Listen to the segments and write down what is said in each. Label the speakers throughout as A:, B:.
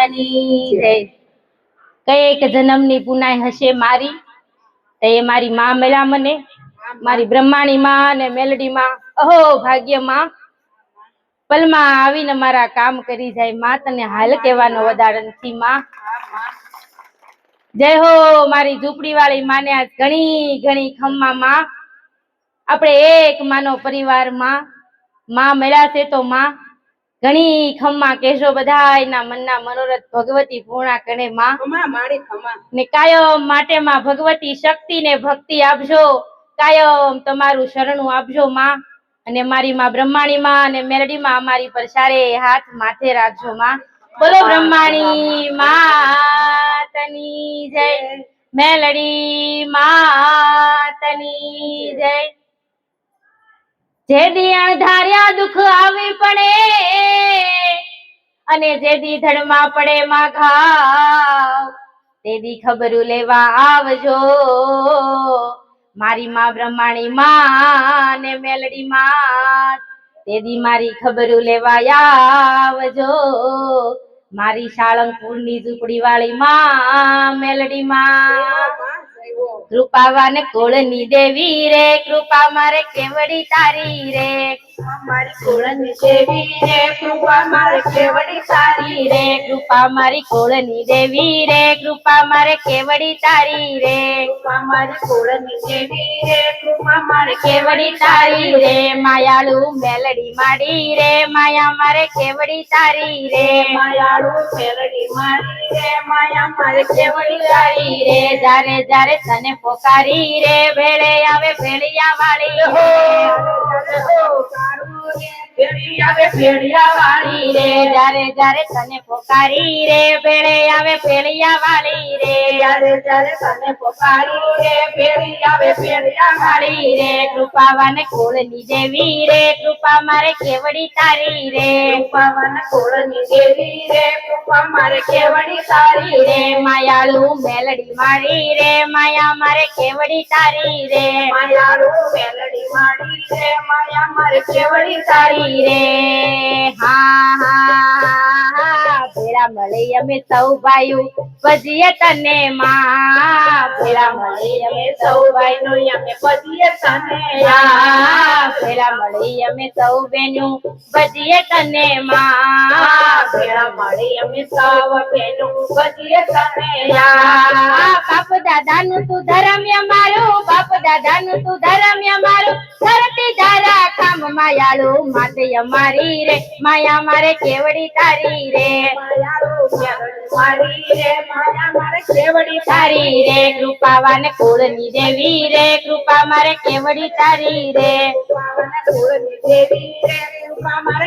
A: માતની જય કંઈક જન્મની પુનાઈ હશે મારી. તો એ મારી માં મળ્યા મને. મારી બ્રહ્માણી માં અને મેલડી માં. અહો ભાગ્યમાં પલમાં આવીને મારા કામ કરી જાય માં તને હાલ કહેવાનો વધારે નથી માં. જય હો મારી ઝૂંપડી વાળી માને આજ ઘણી ઘણી ખમ્મા માં. આપણે એક માનો પરિવારમાં. માં મળ્યા છે તો માં. ઘણી ખમ્મા કેશો બધા એના મનના મનોરથ ભગવતી પૂર્ણા કરે માં. ને કાયમ માટે માં ભગવતી શક્તિ ને ભક્તિ આપજો. કાયમ તમારું શરણું આપજો માં. અને મારી માં બ્રહ્માણી માં અને મેલડી માં અમારી પર સારે હાથ માથે રાખજો માં. બોલો બ્રહ્માણી માતની જય. મેલડી માતની જય. જે દી અણધાર્યા દુઃખ આવી પડે અને જે દી ધડમાં પડે માં ઘાવ તે દી ખબરું લેવા આવજો. મારી માં બ્રહ્માણી માં ને મેલડી માં તે દી મારી ખબરું લેવા આવજો. મારી સાળંગપુરની ઝૂંપડી વાળી માં મેલડી માં કૃપાવાન કોળની દેવી રે કૃપા મારે કેવડી તારી રે.
B: મારી કોળની દેવી રે કૃપા મારે કેવડી
A: તારી રે કૃપા મારી કોળની દેવી રે કૃપા મારે કેવડી તારી રે.
B: કૃપા મારી કોળની દેવી રે કૃપા મારે
A: કેવડી તારી રે. માયાળુ મેલડી માડી રે માયા મારે કેવડી તારી રે.
B: માયાળુ મેલડી મારી રે માયા મારે
A: કેવડી તારી રે. જારે જારે તને પોકારી રે ભેળે આવે ભેળિયા વાળી. હો
B: ફેરિયા વાળી
A: રે જારે જારે પોકારી રે ભેળે આવે ભેળિયા વાળી રે
B: જ્યારે જ્યારે તને પોકારી
A: દેવી રે કૃપા મારે કેવડી તારી રે
B: કૃપાવન કોળની દેવી રે કૃપા મારે કેવડી તારી
A: રે માયાળુ મેલડી મારી રે માયા મારે કેવડી તારી રે,
B: માયાળુ મેલડી મારી રે, માયા મારે કેવડી
A: તારી રે. હા હા હા મળી અમે સૌ ભાઈઓ ભજીએ તને માં. ભેળા મળી અમે સૌ
B: ભાઈનો અમે પદીએ તને
A: હા મળી અમે સૌ બેનું ભજીએ તને માં.
B: ભેળા મળી અમે સૌ બેનું પદીએ તને
A: બાપ બાપ દાદાનું તું ધરમ્ય મારું, બાપ દાદાનું તું ધરમ્ય મારું. ધરતી ધારા કામ માયાળુ માતે અમારી રે, માયા મારે કેવડી તારી રે?
B: કેવડી
A: રે મારે કેવડી તારી રે?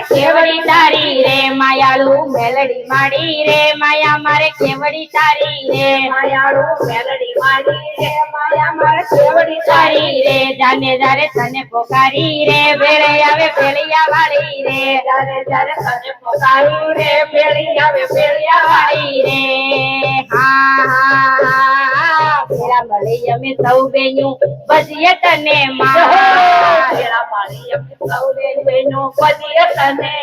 A: કેવડી તારી રે, માયાળુ મેલડી માડી રે, માયા મારે કેવડી તારી રે?
B: માયાળુ મેલડી માડી રે માયા મારે કેવડી
A: તારી રે, જાને જારે તને પોકારી રે ભેળે આવે ભેળિયા વાળી રે
B: જ્યારે જ્યારે તને પોકારી રે ફેરી આવે વાળી
A: વાળી રે મળી અમે સૌ બેનું બજીએ તને માં
B: ભેળા મારી અમે સૌને બહેનો પદીએ તને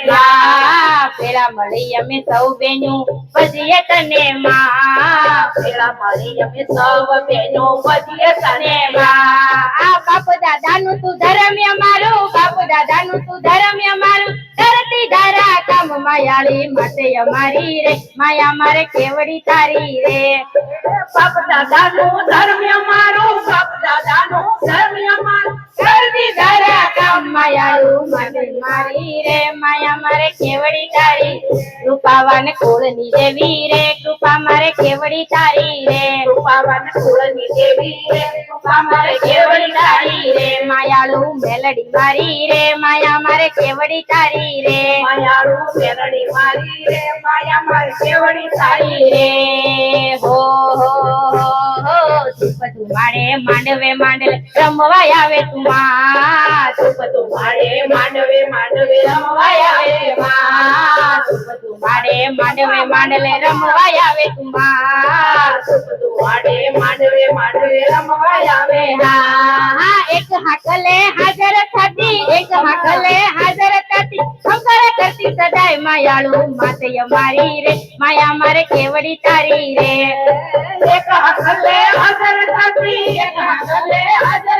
A: ભેળા મળી અમે સૌ બેનું બજીએ તને માં
B: ભેળા મારી અમે સૌ બહેનો પદીએ તને
A: આ બાપ દાદાનું તું ધરમ્ય મારું બાપ દાદાનું તું ધરમ્ય મારું, ધરતી ધારા માયાળી માટે અમારી રે, માયા મારે કેવડી તારી રે?
B: બાપ દાદાનું ધર્મ અમારું, બાપ દાદાનું ધર્મ અમારું.
A: ધરતી ધારા કામ માયાળું માટે મારી રે માયા મારે કેવડી તારી. રૂપાવાન કોળની દેવી રે કૃપા મારે કેવડી તારી રે.
B: રૂપાવન કુળની દેવી રે રૂપા મારે કેવડી
A: તારી રે. માયાળુ મેલડી મારી રે માયા મારે કેવડી તારી રે.
B: માયાળુ મેલડી મારી રે માયા મારે કેવડી
A: તારી રે. હો હો હો હો તું બધું માડે માંડવે માંડલે. રમવા આવે તું માં
B: બધું મારે માંડવે માંડવે રમવાય આવે માં.
A: બધું માડે માંડવે માંડલે રમવા આવે તું માં
B: બધું મારે માંડવે માંડવે રમવાય આવે
A: હા હા એક હાકલે હાજર થતી એક હાકલે હાજર થતી. શંકર કરતી સદાય માયાળુ માતે અમારી રે માયા મારે કેવડી તારી રે.
B: એક હકલે હાજર થતી એક હકલે હાજર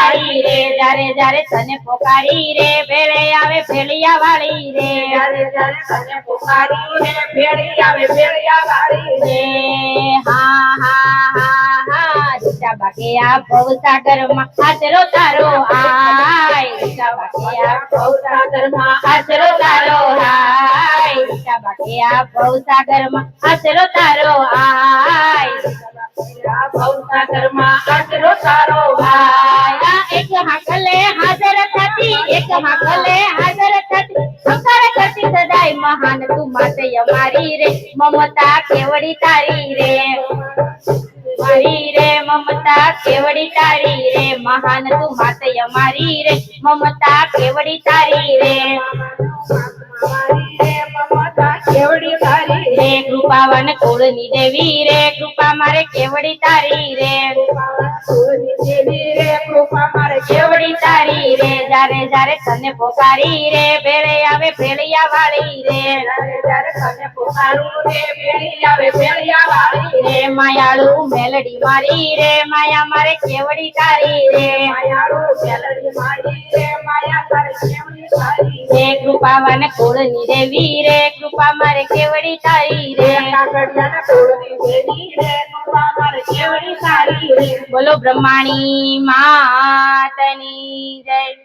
B: રે
A: જારે જારે તને પોકારી રે ભેળે આવે ભેળિયા વાળી રે.
B: જ્યારે જ્યારે તને પોકારી રે ભેળી આવે ભેળિયા વાળી રે.
A: હા હા હા હા સીતા બાકે આ બાકિયા ભવસાગરમાં હાજરો તારો આય. રીટા બાકિયા
B: ભવસાગરમાં
A: હાજરો તારો આય. આ બાકિયા ભવસાગરમાં હાજરો તારો આય.
B: ભવસાગરમાં હાજરો તારો
A: આયા. એક હાકલે હાજર થતી એક હાકલે હાજર થતી. સંકાર કરતી સદાય મહાન તું માતે અમારી રે. મમતા કેવડી તારી રે. મારી રે મમતા કેવડી તારી રે. મહાન તું માતે અમારી રે. મમતા કેવડી તારી રે.
B: કેવડી તારી
A: રે. કૃપાવન કોળની દેવી રે. કૃપા મારે કેવડી તારી રે.
B: દેવી રે કૃપા મારે
A: કેવડી તારી રે? જારે જારે તને પોકારી રે ભેળે આવે ભેળિયા વાળી રે.
B: જ્યારે જ્યારે તને પુકારું રે ભેળી આવે ભેળિયા વાળી
A: રે. માયાળુ મેલડી મારી રે માયા મારે કેવડી તારી રે.
B: માયાળું મેલડી મારી રે માયા તારે કેવડી સારી
A: રે. કૃપાવન કુળની દેવી રે કૃપા મારે કેવડી તારી રે.
B: કાકડિયાના કુળની દેવી રે કૃપા મારે કેવડી સારી રે.
A: બોલો બ્રહ્માણી માતની જય.